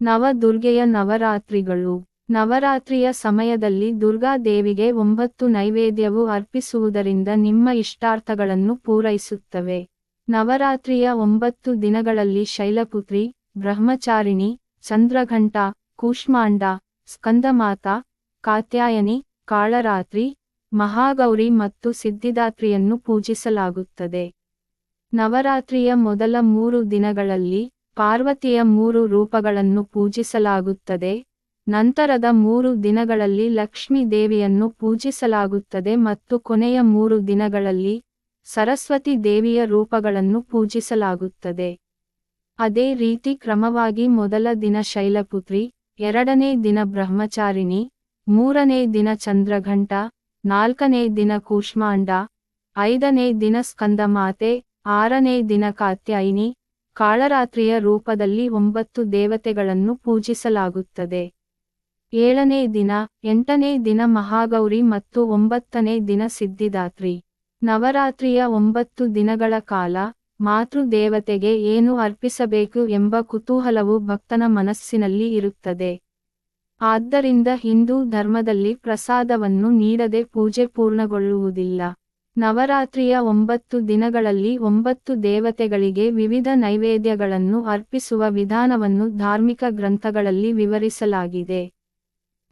ನವದುರ್ಗೆಯ ನವರಾತ್ರಿಗಳು. ನವರಾತ್ರಿಯ ಸಮಯದಲ್ಲಿ ದುರ್ಗಾ ದೇವಿಗೆ ಒಂಬತ್ತು ನೈವೇದ್ಯವು ಅರ್ಪಿಸುವುದರಿಂದ ನಿಮ್ಮ ಇಷ್ಟಾರ್ಥಗಳನ್ನು ಪೂರೈಸುತ್ತವೆ. ನವರಾತ್ರಿಯ ಒಂಬತ್ತು ದಿನಗಳಲ್ಲಿ ಶೈಲಪುತ್ರಿ, ಬ್ರಹ್ಮಚಾರಿಣಿ, ಚಂದ್ರಘಂಟ, ಕೂಷ್ಮಾಂಡ, ಸ್ಕಂದಮಾತ, ಕಾತ್ಯಾಯನಿ, ಕಾಳರಾತ್ರಿ, ಮಹಾಗೌರಿ ಮತ್ತು ಸಿದ್ಧಿದಾತ್ರಿಯನ್ನು ಪೂಜಿಸಲಾಗುತ್ತದೆ. ನವರಾತ್ರಿಯ ಮೊದಲ ಮೂರು ದಿನಗಳಲ್ಲಿ ಪಾರ್ವತಿಯ ಮೂರು ರೂಪಗಳನ್ನು ಪೂಜಿಸಲಾಗುತ್ತದೆ. ನಂತರದ ಮೂರು ದಿನಗಳಲ್ಲಿ ಲಕ್ಷ್ಮೀ ದೇವಿಯನ್ನು ಪೂಜಿಸಲಾಗುತ್ತದೆ ಮತ್ತು ಕೊನೆಯ ಮೂರು ದಿನಗಳಲ್ಲಿ ಸರಸ್ವತಿ ದೇವಿಯ ರೂಪಗಳನ್ನು ಪೂಜಿಸಲಾಗುತ್ತದೆ. ಅದೇ ರೀತಿ ಕ್ರಮವಾಗಿ ಮೊದಲ ದಿನ ಶೈಲಪುತ್ರಿ, ಎರಡನೇ ದಿನ ಬ್ರಹ್ಮಚಾರಿಣಿ, ಮೂರನೇ ದಿನ ಚಂದ್ರಘಂಟ, ನಾಲ್ಕನೇ ದಿನ ಕೂಷ್ಮಾಂಡ, ಐದನೇ ದಿನ ಸ್ಕಂದಮಾತೆ, ಆರನೇ ದಿನ ಕಾತ್ಯಾಯಿನಿ ಕಾಳರಾತ್ರಿಯ ರೂಪದಲ್ಲಿ ಒಂಬತ್ತು ದೇವತೆಗಳನ್ನು ಪೂಜಿಸಲಾಗುತ್ತದೆ. ಏಳನೇ ದಿನ, ಎಂಟನೇ ದಿನ ಮಹಾಗೌರಿ ಮತ್ತು ಒಂಬತ್ತನೇ ದಿನ ಸಿದ್ಧಿದಾತ್ರಿ. ನವರಾತ್ರಿಯ ಒಂಬತ್ತು ದಿನಗಳ ಕಾಲ ಮಾತೃ ದೇವತೆಗೆ ಏನು ಅರ್ಪಿಸಬೇಕು ಎಂಬ ಕುತೂಹಲವು ಭಕ್ತನ ಮನಸ್ಸಿನಲ್ಲಿ ಇರುತ್ತದೆ. ಆದ್ದರಿಂದ ಹಿಂದೂ ಧರ್ಮದಲ್ಲಿ ಪ್ರಸಾದವನ್ನು ನೀಡದೆ ಪೂಜೆ ಪೂರ್ಣಗೊಳ್ಳುವುದಿಲ್ಲ. ನವರಾತ್ರಿಯ ಒಂಬತ್ತು ದಿನಗಳಲ್ಲಿ ಒಂಬತ್ತು ದೇವತೆಗಳಿಗೆ ವಿವಿಧ ನೈವೇದ್ಯಗಳನ್ನು ಅರ್ಪಿಸುವ ವಿಧಾನವನ್ನು ಧಾರ್ಮಿಕ ಗ್ರಂಥಗಳಲ್ಲಿ ವಿವರಿಸಲಾಗಿದೆ.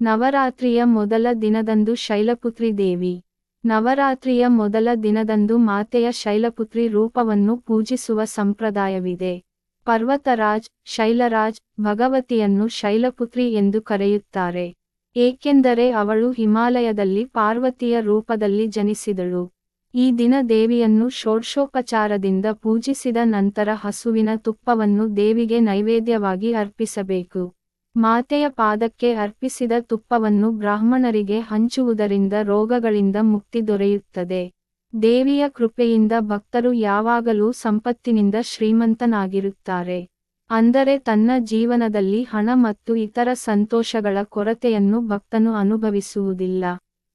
ನವರಾತ್ರಿಯ ಮೊದಲ ದಿನದಂದು ಶೈಲಪುತ್ರಿ ದೇವಿ. ನವರಾತ್ರಿಯ ಮೊದಲ ದಿನದಂದು ಮಾತೆಯ ಶೈಲಪುತ್ರಿ ರೂಪವನ್ನು ಪೂಜಿಸುವ ಸಂಪ್ರದಾಯವಿದೆ. ಪರ್ವತರಾಜ್, ಶೈಲರಾಜ್, ಭಗವತಿಯನ್ನು ಶೈಲಪುತ್ರಿ ಎಂದು ಕರೆಯುತ್ತಾರೆ. ಏಕೆಂದರೆ ಅವಳು ಹಿಮಾಲಯದಲ್ಲಿ ಪಾರ್ವತಿಯ ರೂಪದಲ್ಲಿ ಜನಿಸಿದಳು. ಈ ದಿನ ದೇವಿಯನ್ನು ಷೋಡ್ಶೋಪಚಾರದಿಂದ ಪೂಜಿಸಿದ ನಂತರ ಹಸುವಿನ ತುಪ್ಪವನ್ನು ದೇವಿಗೆ ನೈವೇದ್ಯವಾಗಿ ಅರ್ಪಿಸಬೇಕು. ಮಾತೆಯ ಪಾದಕ್ಕೆ ಅರ್ಪಿಸಿದ ತುಪ್ಪವನ್ನು ಬ್ರಾಹ್ಮಣರಿಗೆ ಹಂಚುವುದರಿಂದ ರೋಗಗಳಿಂದ ಮುಕ್ತಿ ದೊರೆಯುತ್ತದೆ. ದೇವಿಯ ಕೃಪೆಯಿಂದ ಭಕ್ತರು ಯಾವಾಗಲೂ ಸಂಪತ್ತಿನಿಂದ ಶ್ರೀಮಂತನಾಗಿರುತ್ತಾರೆ. ಅಂದರೆ ತನ್ನ ಜೀವನದಲ್ಲಿ ಹಣ ಮತ್ತು ಇತರ ಸಂತೋಷಗಳ ಕೊರತೆಯನ್ನು ಭಕ್ತನು ಅನುಭವಿಸುವುದಿಲ್ಲ.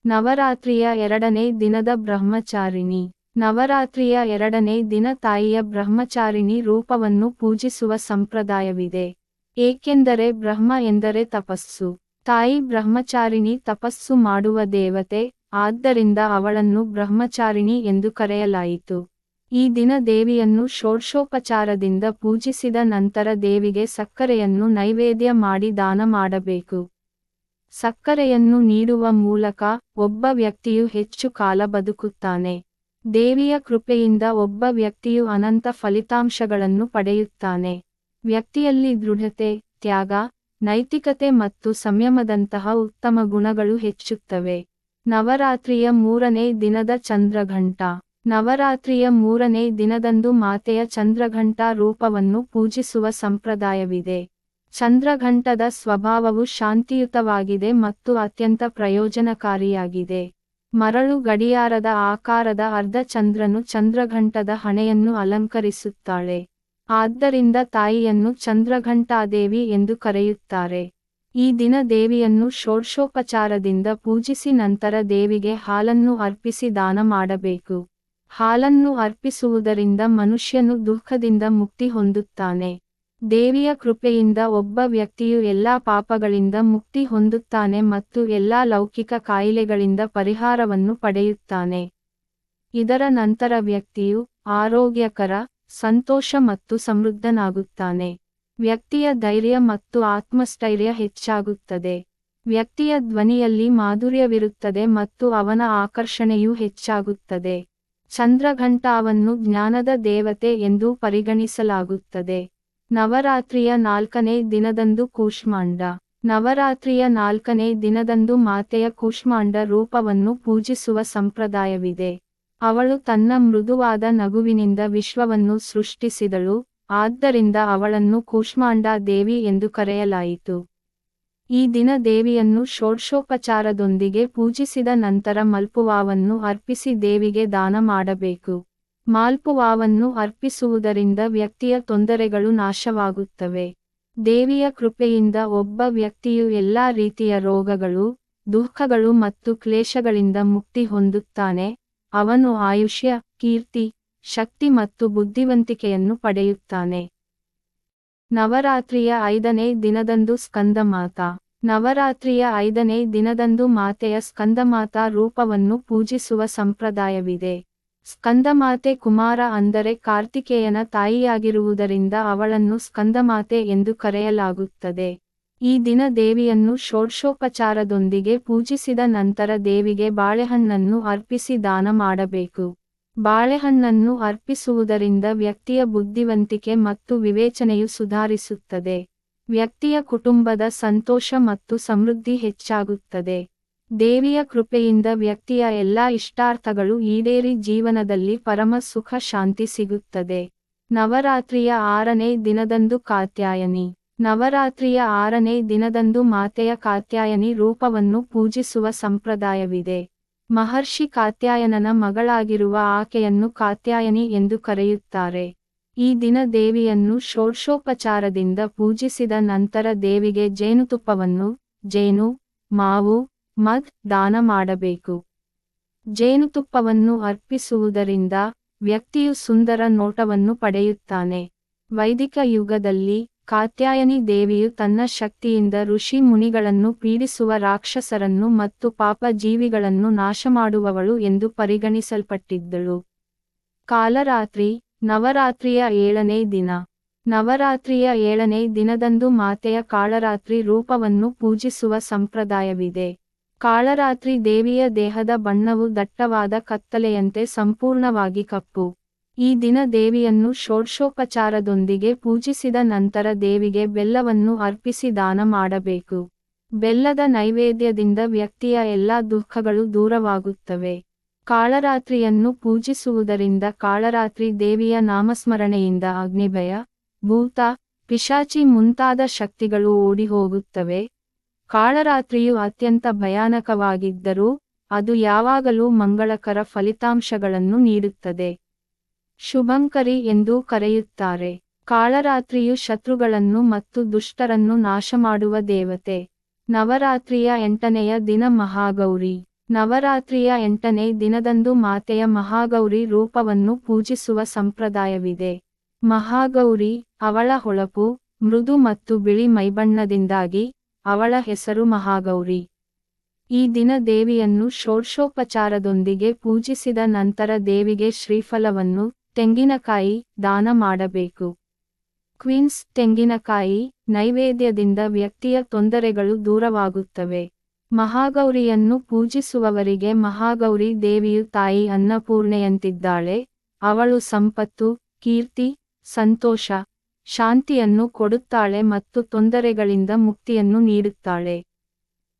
ನವರಾತ್ರಿಯ ಎರಡನೇ ದಿನದ ಬ್ರಹ್ಮಚಾರಿಣಿ. ನವರಾತ್ರಿಯ ಎರಡನೇ ದಿನ ತಾಯಿಯ ಬ್ರಹ್ಮಚಾರಿಣಿ ರೂಪವನ್ನು ಪೂಜಿಸುವ ಸಂಪ್ರದಾಯವಿದೆ. ಏಕೆಂದರೆ ಬ್ರಹ್ಮ ಎಂದರೆ ತಪಸ್ಸು. ತಾಯಿ ಬ್ರಹ್ಮಚಾರಿಣಿ ತಪಸ್ಸು ಮಾಡುವ ದೇವತೆ, ಆದ್ದರಿಂದ ಅವಳನ್ನು ಬ್ರಹ್ಮಚಾರಿಣಿ ಎಂದು ಕರೆಯಲಾಯಿತು. ಈ ದಿನ ದೇವಿಯನ್ನು ಷೋಡ್ಶೋಪಚಾರದಿಂದ ಪೂಜಿಸಿದ ನಂತರ ದೇವಿಗೆ ಸಕ್ಕರೆಯನ್ನು ನೈವೇದ್ಯ ಮಾಡಿ ದಾನ ಮಾಡಬೇಕು. ಸಕ್ಕರೆಯನ್ನು ನೀಡುವ ಮೂಲಕ ಒಬ್ಬ ವ್ಯಕ್ತಿಯು ಹೆಚ್ಚು ಕಾಲ ಬದುಕುತ್ತಾನೆ. ದೇವಿಯ ಕೃಪೆಯಿಂದ ಒಬ್ಬ ವ್ಯಕ್ತಿಯು ಅನಂತ ಫಲಿತಾಂಶಗಳನ್ನು ಪಡೆಯುತ್ತಾನೆ. ವ್ಯಕ್ತಿಯಲ್ಲಿ ದೃಢತೆ, ತ್ಯಾಗ, ನೈತಿಕತೆ ಮತ್ತು ಸಂಯಮದಂತಹ ಉತ್ತಮ ಗುಣಗಳು ಹೆಚ್ಚುತ್ತವೆ. ನವರಾತ್ರಿಯ ಮೂರನೇ ದಿನದ ಚಂದ್ರಘಂಟ. ನವರಾತ್ರಿಯ ಮೂರನೇ ದಿನದಂದು ಮಾತೆಯ ಚಂದ್ರಘಂಟ ರೂಪವನ್ನು ಪೂಜಿಸುವ ಸಂಪ್ರದಾಯವಿದೆ. ಚಂದ್ರಘಂಟದ ಸ್ವಭಾವವು ಶಾಂತಿಯುತವಾಗಿದೆ ಮತ್ತು ಅತ್ಯಂತ ಪ್ರಯೋಜನಕಾರಿಯಾಗಿದೆ. ಮರಳು ಗಡಿಯಾರದ ಆಕಾರದ ಅರ್ಧ ಚಂದ್ರನು ಚಂದ್ರಘಂಟದ ಹಣೆಯನ್ನು ಅಲಂಕರಿಸುತ್ತಾಳೆ. ಆದ್ದರಿಂದ ತಾಯಿಯನ್ನು ಚಂದ್ರಘಂಟಾದೇವಿ ಎಂದು ಕರೆಯುತ್ತಾರೆ. ಈ ದಿನ ದೇವಿಯನ್ನು ಷೋಡ್ಶೋಪಚಾರದಿಂದ ಪೂಜಿಸಿ ನಂತರ ದೇವಿಗೆ ಹಾಲನ್ನು ಅರ್ಪಿಸಿ ದಾನ ಮಾಡಬೇಕು. ಹಾಲನ್ನು ಅರ್ಪಿಸುವುದರಿಂದ ಮನುಷ್ಯನು ದುಃಖದಿಂದ ಮುಕ್ತಿ ಹೊಂದುತ್ತಾನೆ. ದೇವಿಯ ಕೃಪೆಯಿಂದ ಒಬ್ಬ ವ್ಯಕ್ತಿಯು ಎಲ್ಲಾ ಪಾಪಗಳಿಂದ ಮುಕ್ತಿ ಹೊಂದುತ್ತಾನೆ ಮತ್ತು ಎಲ್ಲಾ ಲೌಕಿಕ ಕಾಯಿಲೆಗಳಿಂದ ಪರಿಹಾರವನ್ನು ಪಡೆಯುತ್ತಾನೆ. ಇದರ ನಂತರ ವ್ಯಕ್ತಿಯು ಆರೋಗ್ಯಕರ, ಸಂತೋಷ ಮತ್ತು ಸಮೃದ್ಧನಾಗುತ್ತಾನೆ. ವ್ಯಕ್ತಿಯ ಧೈರ್ಯ ಮತ್ತು ಆತ್ಮಸ್ಥೈರ್ಯ ಹೆಚ್ಚಾಗುತ್ತದೆ. ವ್ಯಕ್ತಿಯ ಧ್ವನಿಯಲ್ಲಿ ಮಾಧುರ್ಯವಿರುತ್ತದೆ ಮತ್ತು ಅವನ ಆಕರ್ಷಣೆಯೂ ಹೆಚ್ಚಾಗುತ್ತದೆ. ಚಂದ್ರಘಂಟಾವನ್ನು ಜ್ಞಾನದ ದೇವತೆ ಎಂದು ಪರಿಗಣಿಸಲಾಗುತ್ತದೆ. ನವರಾತ್ರಿಯ ನಾಲ್ಕನೇ ದಿನದಂದು ಕೂಷ್ಮಾಂಡ. ನವರಾತ್ರಿಯ ನಾಲ್ಕನೇ ದಿನದಂದು ಮಾತೆಯ ಕೂಷ್ಮಾಂಡ ರೂಪವನ್ನು ಪೂಜಿಸುವ ಸಂಪ್ರದಾಯವಿದೆ. ಅವಳು ತನ್ನ ಮೃದುವಾದ ನಗುವಿನಿಂದ ವಿಶ್ವವನ್ನು ಸೃಷ್ಟಿಸಿದಳು, ಆದ್ದರಿಂದ ಅವಳನ್ನು ಕೂಷ್ಮಾಂಡ ದೇವಿ ಎಂದು ಕರೆಯಲಾಯಿತು. ಈ ದಿನ ದೇವಿಯನ್ನು ಷೋಡ್ಶೋಪಚಾರದೊಂದಿಗೆ ಪೂಜಿಸಿದ ನಂತರ ಮಲ್ಪುವಾವನ್ನು ಅರ್ಪಿಸಿ ದೇವಿಗೆ ದಾನ ಮಾಡಬೇಕು. ಮಾಲ್ಪುವಾವನ್ನು ಅರ್ಪಿಸುವುದರಿಂದ ವ್ಯಕ್ತಿಯ ತೊಂದರೆಗಳು ನಾಶವಾಗುತ್ತವೆ. ದೇವಿಯ ಕೃಪೆಯಿಂದ ಒಬ್ಬ ವ್ಯಕ್ತಿಯು ಎಲ್ಲಾ ರೀತಿಯ ರೋಗಗಳು, ದುಃಖಗಳು ಮತ್ತು ಕ್ಲೇಶಗಳಿಂದ ಮುಕ್ತಿ ಹೊಂದುತ್ತಾನೆ. ಅವನು ಆಯುಷ್ಯ, ಕೀರ್ತಿ, ಶಕ್ತಿ ಮತ್ತು ಬುದ್ಧಿವಂತಿಕೆಯನ್ನು ಪಡೆಯುತ್ತಾನೆ. ನವರಾತ್ರಿಯ ಐದನೇ ದಿನದಂದು ಸ್ಕಂದಮಾತಾ. ನವರಾತ್ರಿಯ ಐದನೇ ದಿನದಂದು ಮಾತೆಯ ಸ್ಕಂದಮಾತಾ ರೂಪವನ್ನು ಪೂಜಿಸುವ ಸಂಪ್ರದಾಯವಿದೆ. ಸ್ಕಂದಮಾತೆ ಕುಮಾರ ಅಂದರೆ ಕಾರ್ತಿಕೇಯನ ತಾಯಿಯಾಗಿರುವುದರಿಂದ ಅವಳನ್ನು ಸ್ಕಂದಮಾತೆ ಎಂದು ಕರೆಯಲಾಗುತ್ತದೆ. ಈ ದಿನ ದೇವಿಯನ್ನು ಷೋಡ್ಶೋಪಚಾರದೊಂದಿಗೆ ಪೂಜಿಸಿದ ನಂತರ ದೇವಿಗೆ ಬಾಳೆಹಣ್ಣನ್ನು ಅರ್ಪಿಸಿ ದಾನ ಮಾಡಬೇಕು. ಬಾಳೆಹಣ್ಣನ್ನು ಅರ್ಪಿಸುವುದರಿಂದ ವ್ಯಕ್ತಿಯ ಬುದ್ಧಿವಂತಿಕೆ ಮತ್ತು ವಿವೇಚನೆಯು ಸುಧಾರಿಸುತ್ತದೆ. ವ್ಯಕ್ತಿಯ ಕುಟುಂಬದ ಸಂತೋಷ ಮತ್ತು ಸಮೃದ್ಧಿ ಹೆಚ್ಚಾಗುತ್ತದೆ. ದೇವಿಯ ಕೃಪೆಯಿಂದ ವ್ಯಕ್ತಿಯ ಎಲ್ಲಾ ಇಷ್ಟಾರ್ಥಗಳು ಈಡೇರಿ ಜೀವನದಲ್ಲಿ ಪರಮ ಸುಖ ಶಾಂತಿ ಸಿಗುತ್ತದೆ. ನವರಾತ್ರಿಯ ಆರನೇ ದಿನದಂದು ಕಾತ್ಯಾಯನಿ. ನವರಾತ್ರಿಯ ಆರನೇ ದಿನದಂದು ಮಾತೆಯ ಕಾತ್ಯಾಯನಿ ರೂಪವನ್ನು ಪೂಜಿಸುವ ಸಂಪ್ರದಾಯವಿದೆ. ಮಹರ್ಷಿ ಕಾತ್ಯಾಯನನ ಮಗಳಾಗಿರುವ ಆಕೆಯನ್ನು ಕಾತ್ಯಾಯನಿ ಎಂದು ಕರೆಯುತ್ತಾರೆ. ಈ ದಿನ ದೇವಿಯನ್ನು ಷೋಡ್ಶೋಪಚಾರದಿಂದ ಪೂಜಿಸಿದ ನಂತರ ದೇವಿಗೆ ಜೇನುತುಪ್ಪವನ್ನು, ಜೇನು, ಮಾವು ಮದ್ ದಾನ ಮಾಡಬೇಕು. ಜೇನುತುಪ್ಪವನ್ನು ಅರ್ಪಿಸುವುದರಿಂದ ವ್ಯಕ್ತಿಯು ಸುಂದರ ನೋಟವನ್ನು ಪಡೆಯುತ್ತಾನೆ. ವೈದಿಕ ಯುಗದಲ್ಲಿ ಕಾತ್ಯಾಯನಿ ದೇವಿಯು ತನ್ನ ಶಕ್ತಿಯಿಂದ ಋಷಿ ಮುನಿಗಳನ್ನು ಪೀಡಿಸುವ ರಾಕ್ಷಸರನ್ನು ಮತ್ತು ಪಾಪ ಜೀವಿಗಳನ್ನು ನಾಶಮಾಡುವವಳು ಎಂದು ಪರಿಗಣಿಸಲ್ಪಟ್ಟಿದ್ದಳು. ಕಾಲರಾತ್ರಿ, ನವರಾತ್ರಿಯ ಏಳನೇ ದಿನ. ನವರಾತ್ರಿಯ ಏಳನೇ ದಿನದಂದು ಮಾತೆಯ ಕಾಳರಾತ್ರಿ ರೂಪವನ್ನು ಪೂಜಿಸುವ ಸಂಪ್ರದಾಯವಿದೆ. ಕಾಳರಾತ್ರಿ ದೇವಿಯ ದೇಹದ ಬಣ್ಣವು ದಟ್ಟವಾದ ಕತ್ತಲೆಯಂತೆ ಸಂಪೂರ್ಣವಾಗಿ ಕಪ್ಪು. ಈ ದಿನ ದೇವಿಯನ್ನು ಷೋಡ್ಶೋಪಚಾರದೊಂದಿಗೆ ಪೂಜಿಸಿದ ನಂತರ ದೇವಿಗೆ ಬೆಲ್ಲವನ್ನು ಅರ್ಪಿಸಿ ದಾನ ಮಾಡಬೇಕು. ಬೆಲ್ಲದ ನೈವೇದ್ಯದಿಂದ ವ್ಯಕ್ತಿಯ ಎಲ್ಲಾ ದುಃಖಗಳು ದೂರವಾಗುತ್ತವೆ. ಕಾಳರಾತ್ರಿಯನ್ನು ಪೂಜಿಸುವುದರಿಂದ ಕಾಳರಾತ್ರಿ ದೇವಿಯ ನಾಮಸ್ಮರಣೆಯಿಂದ ಅಗ್ನಿಭಯ, ಭೂತ, ಪಿಶಾಚಿ ಮುಂತಾದ ಶಕ್ತಿಗಳು ಓಡಿಹೋಗುತ್ತವೆ. ಕಾಳರಾತ್ರಿಯು ಅತ್ಯಂತ ಭಯಾನಕವಾಗಿದ್ದರೂ, ಅದು ಯಾವಾಗಲೂ ಮಂಗಳಕರ ಫಲಿತಾಂಶಗಳನ್ನು ನೀಡುತ್ತದೆ. ಶುಭಂಕರಿ ಎಂದೂ ಕರೆಯುತ್ತಾರೆ. ಕಾಳರಾತ್ರಿಯು ಶತ್ರುಗಳನ್ನು ಮತ್ತು ದುಷ್ಟರನ್ನು ನಾಶಮಾಡುವ ದೇವತೆ. ನವರಾತ್ರಿಯ ಎಂಟನೆಯ ದಿನ ಮಹಾಗೌರಿ. ನವರಾತ್ರಿಯ ಎಂಟನೇ ದಿನದಂದು ಮಾತೆಯ ಮಹಾಗೌರಿ ರೂಪವನ್ನು ಪೂಜಿಸುವ ಸಂಪ್ರದಾಯವಿದೆ. ಮಹಾಗೌರಿ ಅವಳ ಹೊಳಪು, ಮೃದು ಮತ್ತು ಬಿಳಿ ಮೈಬಣ್ಣದಿಂದಾಗಿ ಅವಳ ಹೆಸರು ಮಹಾಗೌರಿ. ಈ ದಿನ ದೇವಿಯನ್ನು ಷೋಡ್ಶೋಪಚಾರದೊಂದಿಗೆ ಪೂಜಿಸಿದ ನಂತರ ದೇವಿಗೆ ಶ್ರೀಫಲವನ್ನು, ತೆಂಗಿನಕಾಯಿ ದಾನ ಮಾಡಬೇಕು. ಕ್ವೀನ್ಸ್, ತೆಂಗಿನಕಾಯಿ ನೈವೇದ್ಯದಿಂದ ವ್ಯಕ್ತಿಯ ತೊಂದರೆಗಳು ದೂರವಾಗುತ್ತವೆ. ಮಹಾಗೌರಿಯನ್ನು ಪೂಜಿಸುವವರಿಗೆ ಮಹಾಗೌರಿ ದೇವಿಯು ತಾಯಿ ಅನ್ನಪೂರ್ಣೆಯಂತಿದ್ದಾಳೆ. ಅವಳು ಸಂಪತ್ತು, ಕೀರ್ತಿ, ಸಂತೋಷ ಶಾಂತಿಯನ್ನು ಕೊಡುತ್ತಾಳೆ ಮತ್ತು ತೊಂದರೆಗಳಿಂದ ಮುಕ್ತಿಯನ್ನು ನೀಡುತ್ತಾಳೆ.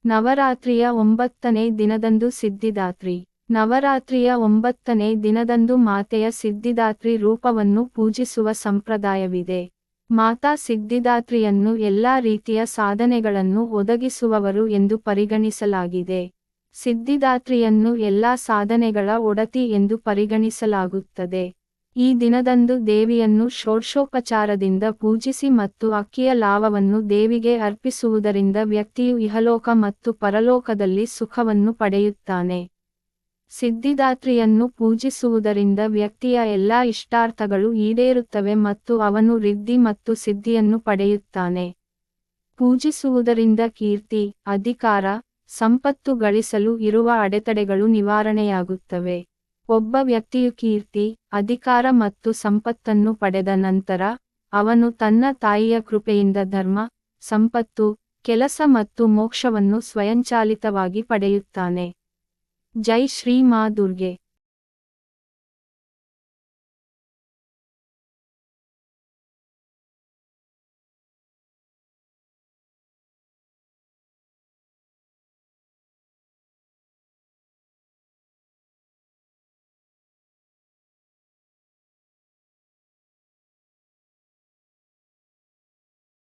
ನವರಾತ್ರಿಯ ಒಂಬತ್ತನೇ ದಿನದಂದು ಸಿದ್ಧಿದಾತ್ರಿ. ನವರಾತ್ರಿಯ ಒಂಬತ್ತನೇ ದಿನದಂದು ಮಾತೆಯ ಸಿದ್ಧಿದಾತ್ರಿ ರೂಪವನ್ನು ಪೂಜಿಸುವ ಸಂಪ್ರದಾಯವಿದೆ. ಮಾತಾ ಸಿದ್ಧಿದಾತ್ರಿಯನ್ನು ಎಲ್ಲಾ ರೀತಿಯ ಸಾಧನೆಗಳನ್ನು ಒದಗಿಸುವವರು ಎಂದು ಪರಿಗಣಿಸಲಾಗಿದೆ. ಸಿದ್ಧಿದಾತ್ರಿಯನ್ನು ಎಲ್ಲಾ ಸಾಧನೆಗಳ ಒಡತಿ ಎಂದು ಪರಿಗಣಿಸಲಾಗುತ್ತದೆ. ಈ ದಿನದಂದು ದೇವಿಯನ್ನು ಷೋಡ್ಶೋಪಚಾರದಿಂದ ಪೂಜಿಸಿ ಮತ್ತು ಅಕ್ಕಿಯ ಲಾವವನ್ನು ದೇವಿಗೆ ಅರ್ಪಿಸುವುದರಿಂದ ವ್ಯಕ್ತಿಯು ಇಹಲೋಕ ಮತ್ತು ಪರಲೋಕದಲ್ಲಿ ಸುಖವನ್ನು ಪಡೆಯುತ್ತಾನೆ. ಸಿದ್ಧಿದಾತ್ರಿಯನ್ನು ಪೂಜಿಸುವುದರಿಂದ ವ್ಯಕ್ತಿಯ ಎಲ್ಲಾ ಇಷ್ಟಾರ್ಥಗಳು ಈಡೇರುತ್ತವೆ ಮತ್ತು ಅವನು ರಿದ್ಧಿ ಮತ್ತು ಸಿದ್ಧಿಯನ್ನು ಪಡೆಯುತ್ತಾನೆ. ಪೂಜಿಸುವುದರಿಂದ ಕೀರ್ತಿ, ಅಧಿಕಾರ, ಸಂಪತ್ತು ಗಳಿಸಲು ಇರುವ ಅಡೆತಡೆಗಳು ನಿವಾರಣೆಯಾಗುತ್ತವೆ. ಒಬ್ಬ ವ್ಯಕ್ತಿಯು ಕೀರ್ತಿ, ಅಧಿಕಾರ ಮತ್ತು ಸಂಪತ್ತನ್ನು ಪಡೆದ ನಂತರ, ಅವನು ತನ್ನ ತಾಯಿಯ ಕೃಪೆಯಿಂದ ಧರ್ಮ, ಸಂಪತ್ತು, ಕೆಲಸ ಮತ್ತು ಮೋಕ್ಷವನ್ನು ಸ್ವಯಂಚಾಲಿತವಾಗಿ ಪಡೆಯುತ್ತಾನೆ. ಜೈ ಶ್ರೀ ಮಾ ದುರ್ಗೆ.